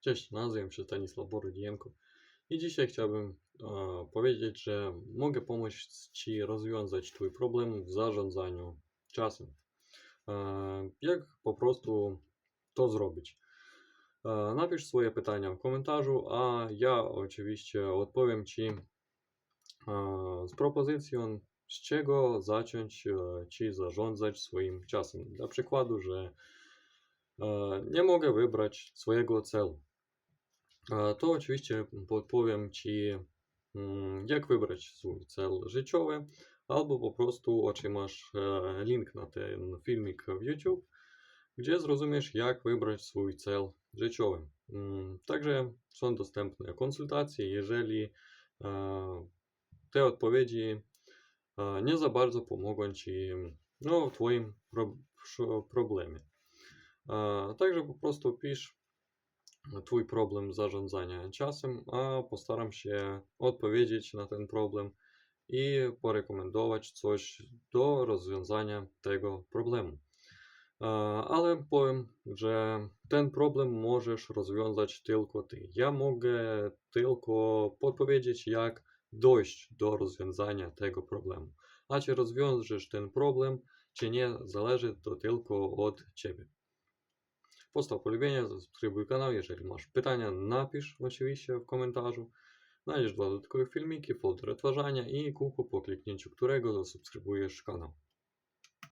Cześć, nazywam się Stanisław Borodzienko i dzisiaj chciałbym e, powiedzieć, że mogę pomóc Ci rozwiązać Twój problem w zarządzaniu czasem. E, jak po prostu to zrobić? E, napisz swoje pytania w komentarzu, a ja oczywiście odpowiem Ci e, z propozycją, z czego zacząć e, Ci zarządzać swoim czasem. Dla przykładu, że e, nie mogę wybrać swojego celu. E, To oczywiście podpowiem Ci, mm, jak wybrać swój cel życiowy, albo po prostu otrzymasz e, link na ten filmik w YouTube, gdzie zrozumiesz, jak wybrać swój cel życiowy. Mm, Także są dostępne konsultacje, jeżeli e, te odpowiedzi e, nie za bardzo pomogą Ci no, w Twoim problemie. E, Także po prostu pisz Twój problem zarządzania czasem, a postaram się odpowiedzieć na ten problem i porekomendować coś do rozwiązania tego problemu. Ale powiem, że ten problem możesz rozwiązać tylko ty. Ja mogę tylko podpowiedzieć, jak dojść do rozwiązania tego problemu. A czy rozwiążesz ten problem, czy nie, zależy to tylko od ciebie. Postaw polubienie, zasubskrybuj kanał. Jeżeli masz pytania, napisz oczywiście w komentarzu. Znajdziesz dwa dodatkowe filmiki, folder odtwarzania i kółko, po kliknięciu którego zasubskrybujesz kanał.